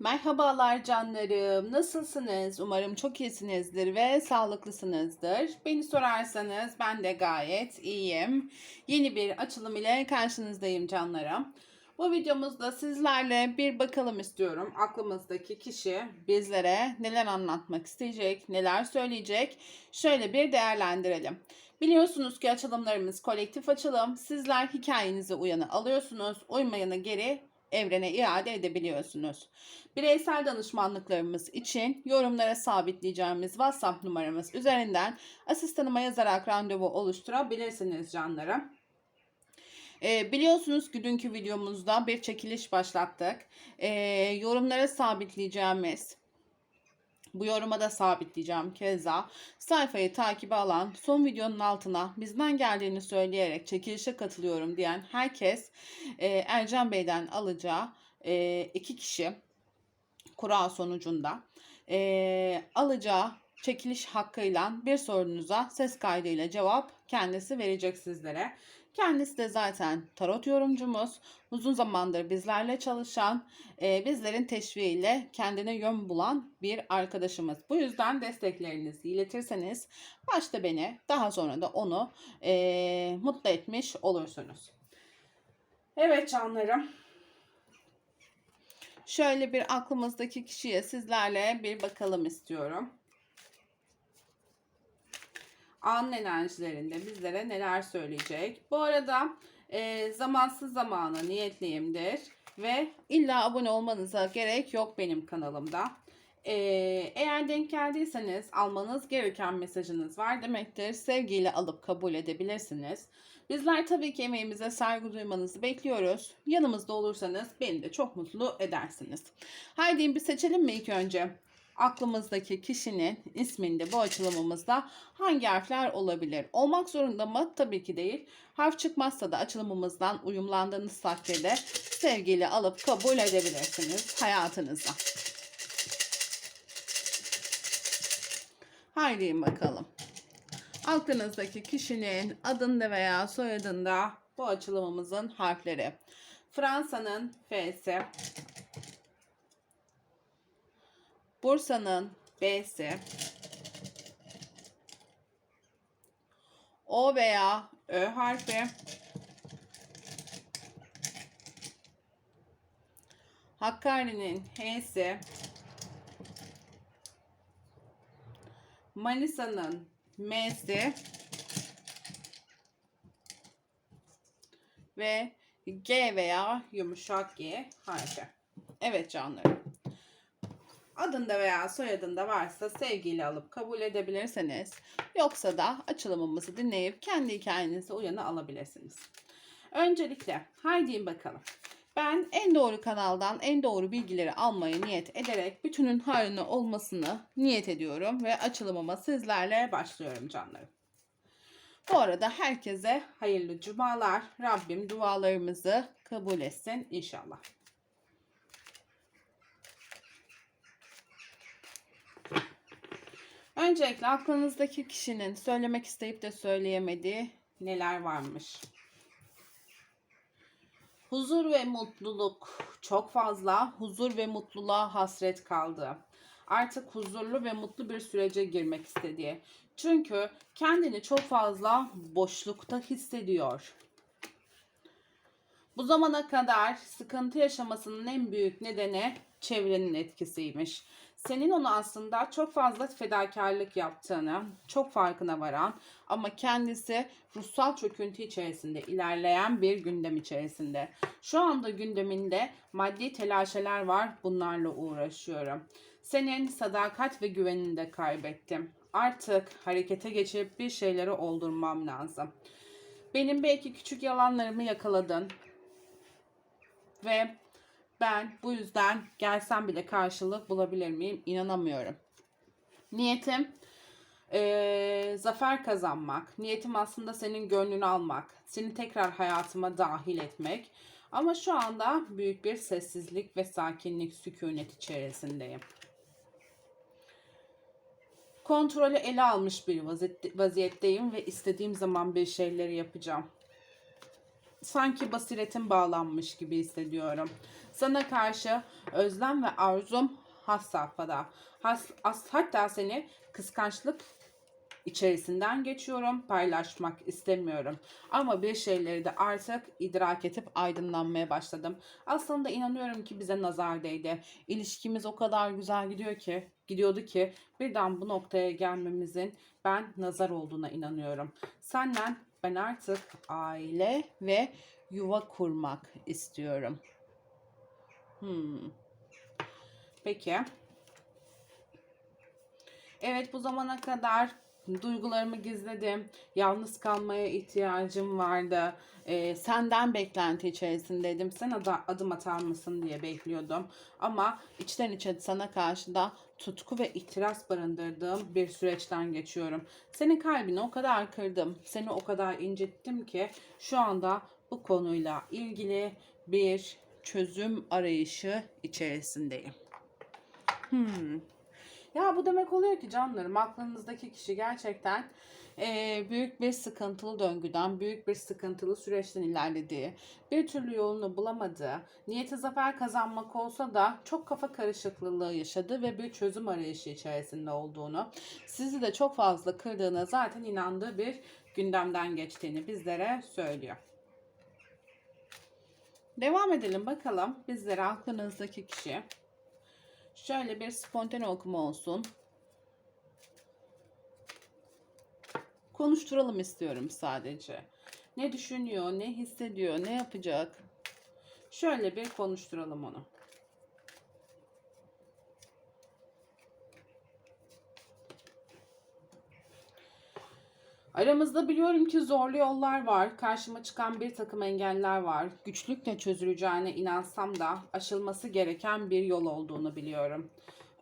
Merhabalar canlarım. Nasılsınız? Umarım çok iyisinizdir ve sağlıklısınızdır. Beni sorarsanız ben de gayet iyiyim. Yeni bir açılım ile karşınızdayım canlarım. Bu videomuzda sizlerle bir bakalım istiyorum. Aklımızdaki kişi bizlere neler anlatmak isteyecek, neler söyleyecek. Şöyle bir değerlendirelim. Biliyorsunuz ki açılımlarımız kolektif açılım. Sizler hikayenize uyanı alıyorsunuz, uymayanı geri evrene iade edebiliyorsunuz. Bireysel danışmanlıklarımız için yorumlara sabitleyeceğimiz WhatsApp numaramız üzerinden asistanıma yazarak randevu oluşturabilirsiniz canlarım. Ee, biliyorsunuz ki dünkü videomuzda bir çekiliş başlattık. Ee, yorumlara sabitleyeceğimiz bu yoruma da sabitleyeceğim keza. Sayfayı takibe alan son videonun altına bizden geldiğini söyleyerek çekilişe katılıyorum diyen herkes e, Ercan Bey'den alacağı e, iki kişi kura sonucunda e, alacağı çekiliş hakkıyla bir sorunuza ses kaydıyla cevap kendisi verecek sizlere. Kendisi de zaten tarot yorumcumuz. Uzun zamandır bizlerle çalışan, e, bizlerin teşviğiyle kendine yön bulan bir arkadaşımız. Bu yüzden desteklerinizi iletirseniz başta beni daha sonra da onu e, mutlu etmiş olursunuz. Evet canlarım. Şöyle bir aklımızdaki kişiye sizlerle bir bakalım istiyorum. An enerjilerinde bizlere neler söyleyecek. Bu arada e, zamansız zamana niyetliyimdir. Ve illa abone olmanıza gerek yok benim kanalımda. E, eğer denk geldiyseniz almanız gereken mesajınız var demektir. Sevgiyle alıp kabul edebilirsiniz. Bizler tabii ki emeğimize saygı duymanızı bekliyoruz. Yanımızda olursanız beni de çok mutlu edersiniz. Haydi bir seçelim mi ilk önce? Aklımızdaki kişinin isminde bu açılımımızda hangi harfler olabilir? Olmak zorunda mı? Tabii ki değil. Harf çıkmazsa da açılımımızdan uyumlandığınız takdirde sevgiyle alıp kabul edebilirsiniz hayatınıza. Haydi bakalım. Aklınızdaki kişinin adında veya soyadında bu açılımımızın harfleri. Fransa'nın F'si. Bursa'nın B'si. O veya Ö harfi. Hakkari'nin H'si. Manisa'nın M'si. Ve G veya yumuşak G harfi. Evet canlarım. Adında veya soyadında varsa sevgiyle alıp kabul edebilirsiniz. Yoksa da açılımımızı dinleyip kendi hikayenize uyanı alabilirsiniz. Öncelikle haydi bakalım. Ben en doğru kanaldan en doğru bilgileri almaya niyet ederek bütünün hayrına olmasını niyet ediyorum ve açılımıma sizlerle başlıyorum canlarım. Bu arada herkese hayırlı cumalar. Rabbim dualarımızı kabul etsin inşallah. Öncelikle aklınızdaki kişinin söylemek isteyip de söyleyemediği neler varmış? Huzur ve mutluluk çok fazla huzur ve mutluluğa hasret kaldı. Artık huzurlu ve mutlu bir sürece girmek istediği. Çünkü kendini çok fazla boşlukta hissediyor. Bu zamana kadar sıkıntı yaşamasının en büyük nedeni çevrenin etkisiymiş. Senin onu aslında çok fazla fedakarlık yaptığını, çok farkına varan ama kendisi ruhsal çöküntü içerisinde ilerleyen bir gündem içerisinde. Şu anda gündeminde maddi telaşeler var. Bunlarla uğraşıyorum. Senin sadakat ve güvenini de kaybettim. Artık harekete geçip bir şeyleri oldurmam lazım. Benim belki küçük yalanlarımı yakaladın. Ve ben bu yüzden gelsem bile karşılık bulabilir miyim? İnanamıyorum. Niyetim eee, zafer kazanmak. Niyetim aslında senin gönlünü almak. Seni tekrar hayatıma dahil etmek. Ama şu anda büyük bir sessizlik ve sakinlik, sükunet içerisindeyim. Kontrolü ele almış bir vaziyette- vaziyetteyim ve istediğim zaman bir şeyleri yapacağım. Sanki basiretin bağlanmış gibi hissediyorum. Sana karşı özlem ve arzum has safhada. Has, as, hatta seni kıskançlık içerisinden geçiyorum. Paylaşmak istemiyorum. Ama bir şeyleri de artık idrak edip aydınlanmaya başladım. Aslında inanıyorum ki bize nazar değdi. İlişkimiz o kadar güzel gidiyor ki, gidiyordu ki birden bu noktaya gelmemizin ben nazar olduğuna inanıyorum. Senden ben artık aile ve yuva kurmak istiyorum. Hmm. Peki. Evet bu zamana kadar duygularımı gizledim. Yalnız kalmaya ihtiyacım vardı. Ee, senden beklenti içerisindeydim. Sen ada- adım atar mısın diye bekliyordum. Ama içten içe sana karşı da tutku ve ihtiras barındırdığım bir süreçten geçiyorum. Senin kalbini o kadar kırdım. Seni o kadar incittim ki şu anda bu konuyla ilgili bir çözüm arayışı içerisindeyim. Hmm. Ya bu demek oluyor ki canlarım aklınızdaki kişi gerçekten eee, büyük bir sıkıntılı döngüden, büyük bir sıkıntılı süreçten ilerlediği, bir türlü yolunu bulamadığı, niyeti zafer kazanmak olsa da çok kafa karışıklığı yaşadı ve bir çözüm arayışı içerisinde olduğunu, sizi de çok fazla kırdığına zaten inandığı bir gündemden geçtiğini bizlere söylüyor. Devam edelim bakalım bizlere aklınızdaki kişi. Şöyle bir spontane okuma olsun. Konuşturalım istiyorum sadece. Ne düşünüyor, ne hissediyor, ne yapacak? Şöyle bir konuşturalım onu. Aramızda biliyorum ki zorlu yollar var. Karşıma çıkan bir takım engeller var. Güçlükle çözüleceğine inansam da aşılması gereken bir yol olduğunu biliyorum.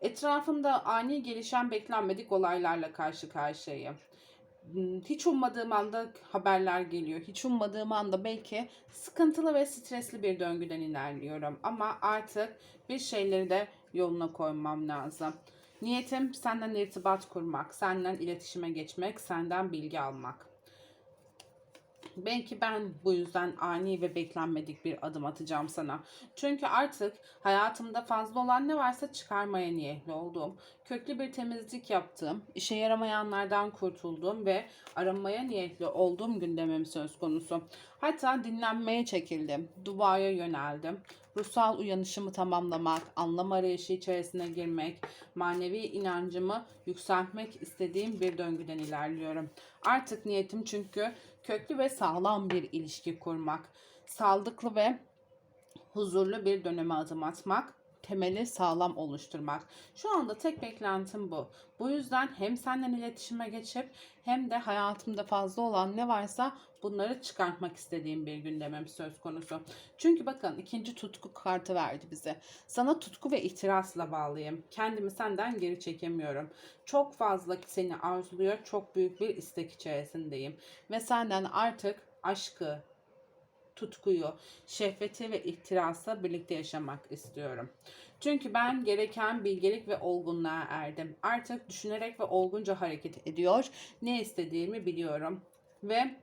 Etrafımda ani gelişen beklenmedik olaylarla karşı karşıyayım. Hmm, Hiç ummadığım anda haberler geliyor. Hiç ummadığım anda belki sıkıntılı ve stresli bir döngüden ilerliyorum. Ama artık bir şeyleri de yoluna koymam lazım. Niyetim senden irtibat kurmak, senden iletişime geçmek, senden bilgi almak. Belki ben bu yüzden ani ve beklenmedik bir adım atacağım sana. Çünkü artık hayatımda fazla olan ne varsa çıkarmaya niyetli olduğum, köklü bir temizlik yaptığım, işe yaramayanlardan kurtulduğum ve aramaya niyetli olduğum gündemim söz konusu. Hatta dinlenmeye çekildim, duaya yöneldim. Ruhsal uyanışımı tamamlamak, anlam arayışı içerisine girmek, manevi inancımı yükseltmek istediğim bir döngüden ilerliyorum. Artık niyetim çünkü köklü ve sağlam bir ilişki kurmak, sağlıklı ve huzurlu bir döneme adım atmak, temeli sağlam oluşturmak. Şu anda tek beklentim bu. Bu yüzden hem senden iletişime geçip hem de hayatımda fazla olan ne varsa bunları çıkartmak istediğim bir gündemim söz konusu. Çünkü bakın ikinci tutku kartı verdi bize. Sana tutku ve ihtirasla bağlıyım. Kendimi senden geri çekemiyorum. Çok fazla seni arzuluyor. Çok büyük bir istek içerisindeyim. Ve senden artık aşkı, tutkuyu, şehveti ve ihtirasla birlikte yaşamak istiyorum. Çünkü ben gereken bilgelik ve olgunluğa erdim. Artık düşünerek ve olgunca hareket ediyor. Ne istediğimi biliyorum. Ve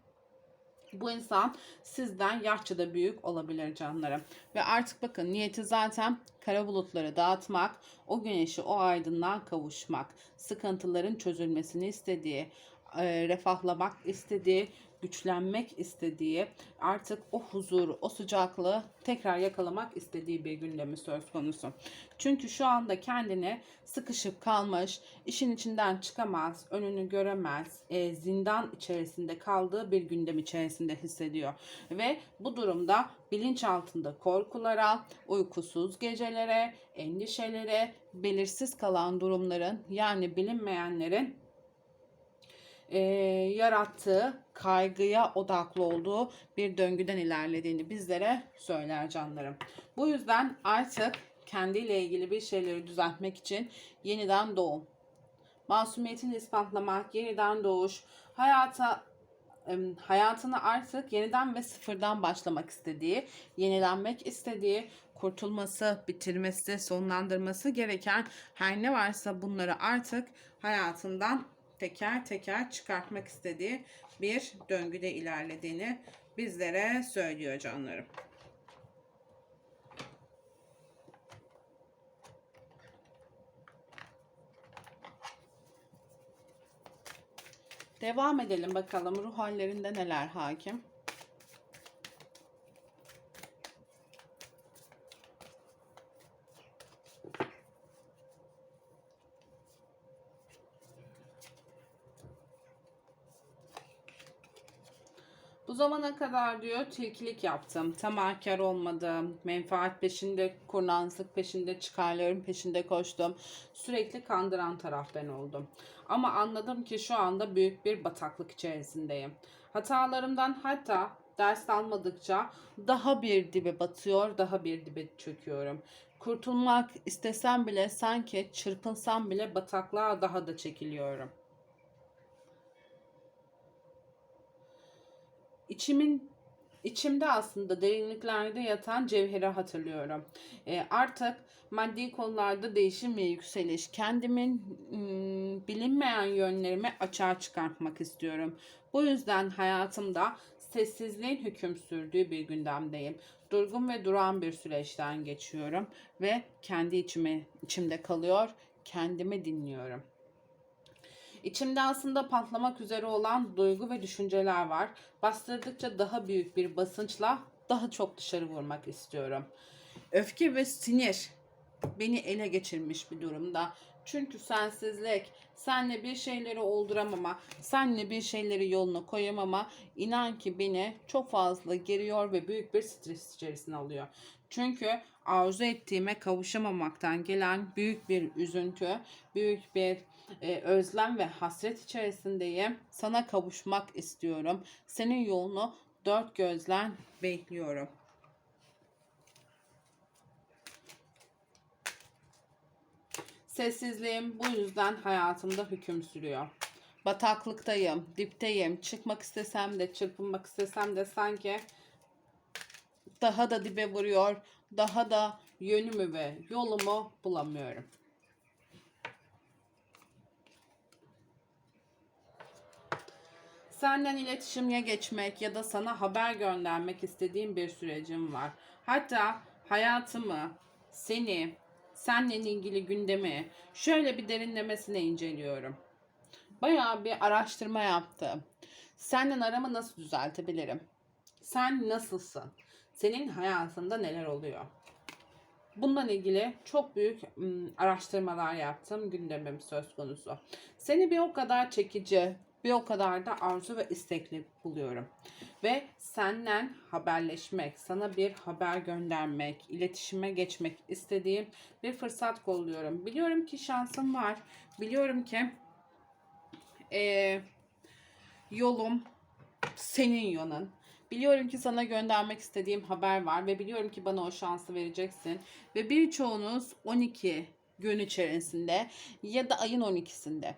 bu insan sizden yaşça da büyük olabilir canlarım. Ve artık bakın niyeti zaten kara bulutları dağıtmak, o güneşi, o aydınlığa kavuşmak, sıkıntıların çözülmesini istediği, e, refahlamak istediği, güçlenmek istediği, artık o huzuru, o sıcaklığı tekrar yakalamak istediği bir gündemi söz konusu. Çünkü şu anda kendini sıkışıp kalmış, işin içinden çıkamaz, önünü göremez, e, zindan içerisinde kaldığı bir gündem içerisinde hissediyor. Ve bu durumda bilinç altında korkulara, uykusuz gecelere, endişelere, belirsiz kalan durumların yani bilinmeyenlerin e, yarattığı kaygıya odaklı olduğu bir döngüden ilerlediğini bizlere söyler canlarım. Bu yüzden artık kendiyle ilgili bir şeyleri düzeltmek için yeniden doğum, masumiyetini ispatlamak, yeniden doğuş, hayata hayatını artık yeniden ve sıfırdan başlamak istediği, yenilenmek istediği, kurtulması, bitirmesi, sonlandırması gereken her ne varsa bunları artık hayatından teker teker çıkartmak istediği bir döngüde ilerlediğini bizlere söylüyor canlarım. Devam edelim bakalım ruh hallerinde neler hakim. Zamana kadar diyor tilkilik yaptım. Tamahkar olmadım. Menfaat peşinde, kurnazlık peşinde, çıkarların peşinde koştum. Sürekli kandıran taraf ben oldum. Ama anladım ki şu anda büyük bir bataklık içerisindeyim. Hatalarımdan hatta ders almadıkça daha bir dibe batıyor, daha bir dibe çöküyorum. Kurtulmak istesem bile sanki çırpınsam bile bataklığa daha da çekiliyorum. İçimin içimde aslında derinliklerde yatan cevheri hatırlıyorum. E, artık maddi konularda değişim ve yükseliş, kendimin ım, bilinmeyen yönlerimi açığa çıkartmak istiyorum. Bu yüzden hayatımda sessizliğin hüküm sürdüğü bir gündemdeyim. Durgun ve duran bir süreçten geçiyorum ve kendi içime içimde kalıyor, kendimi dinliyorum. İçimde aslında patlamak üzere olan duygu ve düşünceler var. Bastırdıkça daha büyük bir basınçla daha çok dışarı vurmak istiyorum. Öfke ve sinir beni ele geçirmiş bir durumda. Çünkü sensizlik, senle bir şeyleri olduramama, senle bir şeyleri yoluna koyamama inan ki beni çok fazla geriyor ve büyük bir stres içerisine alıyor. Çünkü arzu ettiğime kavuşamamaktan gelen büyük bir üzüntü, büyük bir e, özlem ve hasret içerisindeyim. Sana kavuşmak istiyorum. Senin yolunu dört gözle bekliyorum. Sessizliğim bu yüzden hayatımda hüküm sürüyor. Bataklıktayım, dipteyim. Çıkmak istesem de, çırpınmak istesem de sanki daha da dibe vuruyor. Daha da yönümü ve yolumu bulamıyorum. Senden iletişimye geçmek ya da sana haber göndermek istediğim bir sürecim var. Hatta hayatımı, seni, seninle ilgili gündemi şöyle bir derinlemesine inceliyorum. Bayağı bir araştırma yaptım. Senden aramı nasıl düzeltebilirim? Sen nasılsın? Senin hayatında neler oluyor? Bununla ilgili çok büyük araştırmalar yaptım. Gündemim söz konusu. Seni bir o kadar çekici, bir o kadar da arzu ve istekli buluyorum. Ve senden haberleşmek, sana bir haber göndermek, iletişime geçmek istediğim bir fırsat kolluyorum. Biliyorum ki şansım var. Biliyorum ki eee, yolum senin yolun. Biliyorum ki sana göndermek istediğim haber var ve biliyorum ki bana o şansı vereceksin. Ve birçoğunuz 12 gün içerisinde ya da ayın 12'sinde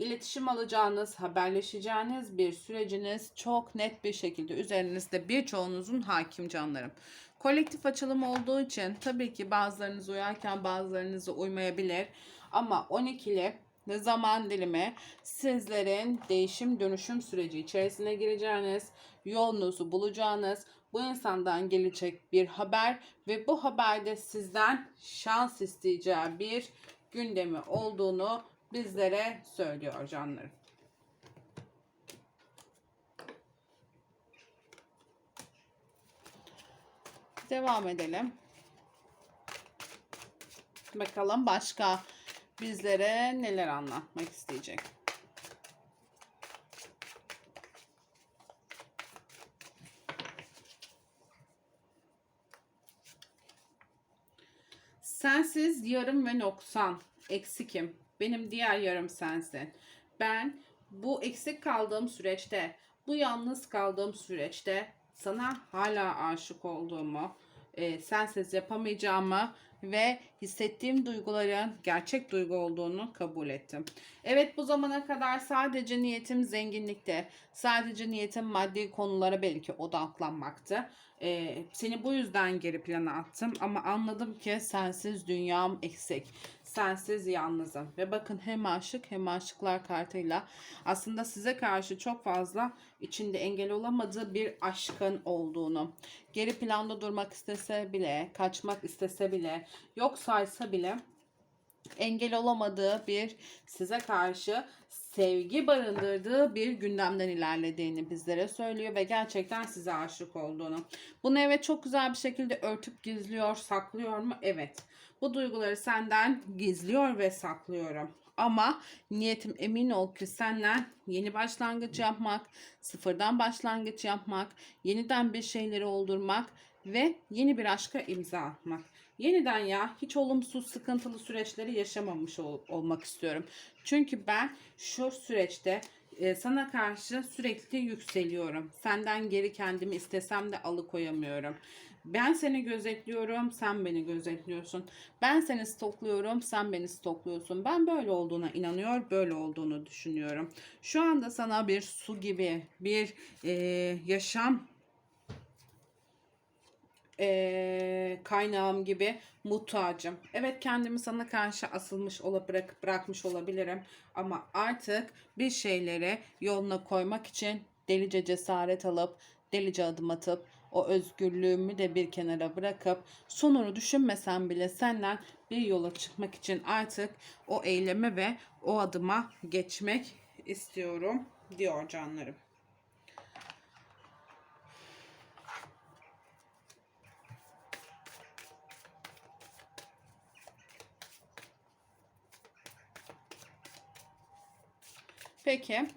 iletişim alacağınız, haberleşeceğiniz bir süreciniz çok net bir şekilde üzerinizde birçoğunuzun hakim canlarım. Kolektif açılım olduğu için tabii ki bazılarınız uyarken bazılarınızı uymayabilir. Ama 12'li ve zaman dilimi sizlerin değişim dönüşüm süreci içerisine gireceğiniz, yolunuzu bulacağınız, bu insandan gelecek bir haber ve bu haberde sizden şans isteyeceği bir gündemi olduğunu bizlere söylüyor canlarım. Devam edelim. Bakalım başka bizlere neler anlatmak isteyecek. Sensiz yarım ve noksan, eksikim. Benim diğer yarım sensin. Ben bu eksik kaldığım süreçte, bu yalnız kaldığım süreçte sana hala aşık olduğumu, e, sensiz yapamayacağımı ve hissettiğim duyguların gerçek duygu olduğunu kabul ettim. Evet bu zamana kadar sadece niyetim zenginlikte, sadece niyetim maddi konulara belki odaklanmaktı. Ee, seni bu yüzden geri plana attım ama anladım ki sensiz dünyam eksik. Sensiz yalnızım. Ve bakın hem aşık hem aşıklar kartıyla aslında size karşı çok fazla içinde engel olamadığı bir aşkın olduğunu, geri planda durmak istese bile, kaçmak istese bile, yok saysa bile engel olamadığı bir size karşı sevgi barındırdığı bir gündemden ilerlediğini bizlere söylüyor ve gerçekten size aşık olduğunu. Bunu evet çok güzel bir şekilde örtüp gizliyor, saklıyor mu? Evet. Bu duyguları senden gizliyor ve saklıyorum. Ama niyetim emin ol ki senden yeni başlangıç yapmak, sıfırdan başlangıç yapmak, yeniden bir şeyleri oldurmak ve yeni bir aşka imza atmak. Yeniden ya hiç olumsuz sıkıntılı süreçleri yaşamamış ol- olmak istiyorum. Çünkü ben şu süreçte e, sana karşı sürekli yükseliyorum. Senden geri kendimi istesem de alıkoyamıyorum. Ben seni gözetliyorum, sen beni gözetliyorsun. Ben seni stokluyorum, sen beni stokluyorsun. Ben böyle olduğuna inanıyor, böyle olduğunu düşünüyorum. Şu anda sana bir su gibi, bir e, yaşam e, kaynağım gibi muhtacım. Evet kendimi sana karşı asılmış ola bırak, bırakmış olabilirim ama artık bir şeyleri yoluna koymak için delice cesaret alıp delice adım atıp o özgürlüğümü de bir kenara bırakıp sonunu düşünmesem bile senden bir yola çıkmak için artık o eyleme ve o adıma geçmek istiyorum diyor canlarım. Peki.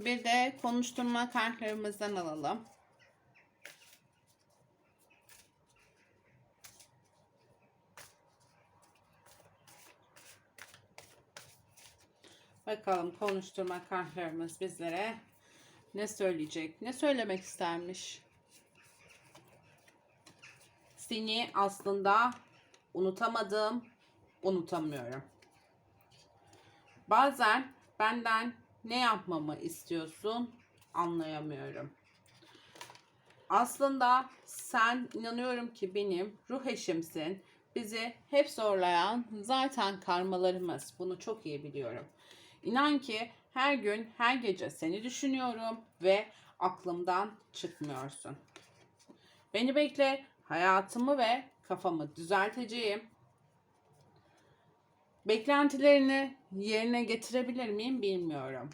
Bir de konuşturma kartlarımızdan alalım. Bakalım konuşturma kartlarımız bizlere ne söyleyecek? Ne söylemek istermiş? Seni aslında unutamadım, unutamıyorum. Bazen benden ne yapmamı istiyorsun anlayamıyorum. Aslında sen inanıyorum ki benim ruh eşimsin. Bizi hep zorlayan zaten karmalarımız. Bunu çok iyi biliyorum. İnan ki her gün, her gece seni düşünüyorum ve aklımdan çıkmıyorsun. Beni bekle, hayatımı ve kafamı düzelteceğim. Beklentilerini yerine getirebilir miyim bilmiyorum.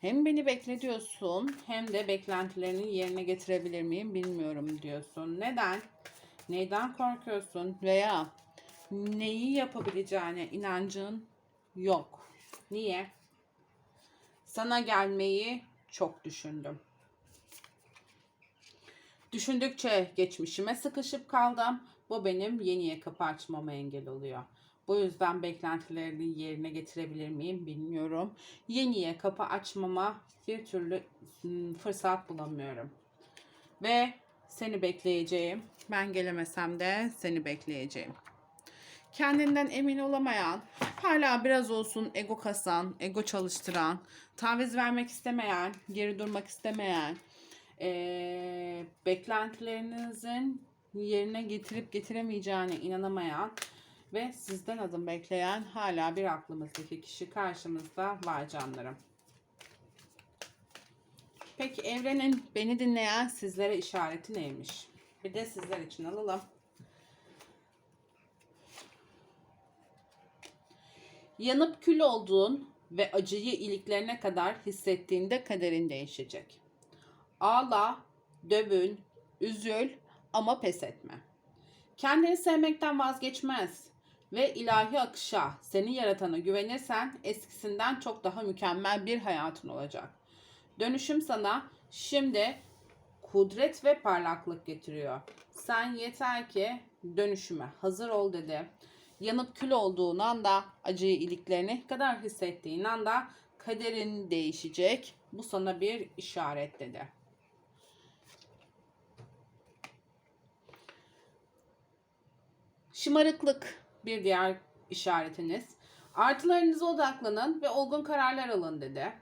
Hem beni bekletiyorsun hem de beklentilerini yerine getirebilir miyim bilmiyorum diyorsun. Neden? Neyden korkuyorsun veya neyi yapabileceğine inancın yok. Niye? Sana gelmeyi çok düşündüm. Düşündükçe geçmişime sıkışıp kaldım. Bu benim yeniye kapı açmama engel oluyor. Bu yüzden beklentilerini yerine getirebilir miyim bilmiyorum. Yeniye kapı açmama bir türlü hmm, fırsat bulamıyorum. Ve seni bekleyeceğim. Ben gelemesem de seni bekleyeceğim. Kendinden emin olamayan, hala biraz olsun ego kasan, ego çalıştıran, taviz vermek istemeyen, geri durmak istemeyen, eee, beklentilerinizin yerine getirip getiremeyeceğine inanamayan ve sizden adım bekleyen hala bir aklımızdaki kişi karşımızda var canlarım. Peki evrenin beni dinleyen sizlere işareti neymiş? Bir de sizler için alalım. Yanıp kül olduğun ve acıyı iliklerine kadar hissettiğinde kaderin değişecek. Ağla, dövün, üzül ama pes etme. Kendini sevmekten vazgeçmez ve ilahi akışa, seni yaratana güvenirsen eskisinden çok daha mükemmel bir hayatın olacak. Dönüşüm sana şimdi kudret ve parlaklık getiriyor. Sen yeter ki dönüşüme hazır ol dedi. Yanıp kül olduğun anda acıyı iliklerine kadar hissettiğin anda kaderin değişecek. Bu sana bir işaret dedi. Şımarıklık bir diğer işaretiniz. Artılarınıza odaklanın ve olgun kararlar alın dedi.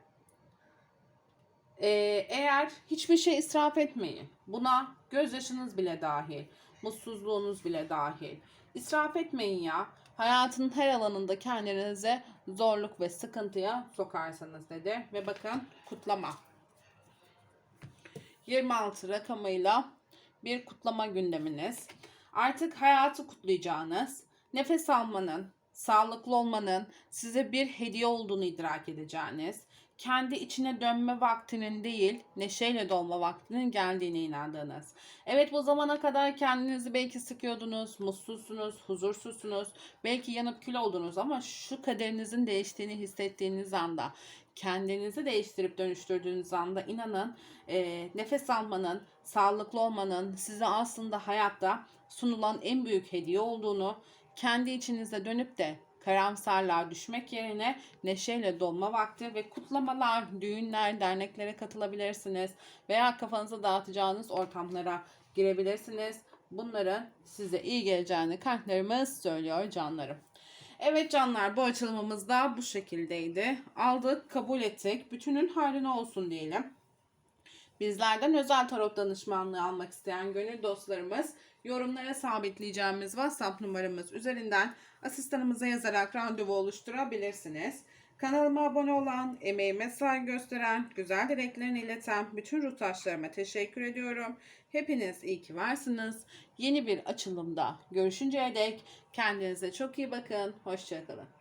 Ee, eğer hiçbir şey israf etmeyin. Buna gözyaşınız bile dahil, mutsuzluğunuz bile dahil. İsraf etmeyin ya. Hayatın her alanında kendinize zorluk ve sıkıntıya sokarsanız dedi. Ve bakın kutlama. 26 rakamıyla bir kutlama gündeminiz. Artık hayatı kutlayacağınız, nefes almanın, sağlıklı olmanın size bir hediye olduğunu idrak edeceğiniz, kendi içine dönme vaktinin değil, neşeyle dolma vaktinin geldiğine inandığınız. Evet bu zamana kadar kendinizi belki sıkıyordunuz, mutsuzsunuz, huzursuzsunuz, belki yanıp kül oldunuz ama şu kaderinizin değiştiğini hissettiğiniz anda, kendinizi değiştirip dönüştürdüğünüz anda inanın e, nefes almanın, sağlıklı olmanın size aslında hayatta sunulan en büyük hediye olduğunu, kendi içinize dönüp de karamsarlığa düşmek yerine neşeyle dolma vakti ve kutlamalar, düğünler, derneklere katılabilirsiniz veya kafanızı dağıtacağınız ortamlara girebilirsiniz. Bunların size iyi geleceğini kartlarımız söylüyor canlarım. Evet canlar bu açılımımız da bu şekildeydi. Aldık, kabul ettik. Bütünün hayrına olsun diyelim. Bizlerden özel tarot danışmanlığı almak isteyen gönül dostlarımız yorumlara sabitleyeceğimiz WhatsApp numaramız üzerinden asistanımıza yazarak randevu oluşturabilirsiniz. Kanalıma abone olan, emeğime saygı gösteren, güzel dileklerini ileten bütün ruhtaşlarıma teşekkür ediyorum. Hepiniz iyi ki varsınız. Yeni bir açılımda görüşünceye dek kendinize çok iyi bakın. Hoşçakalın.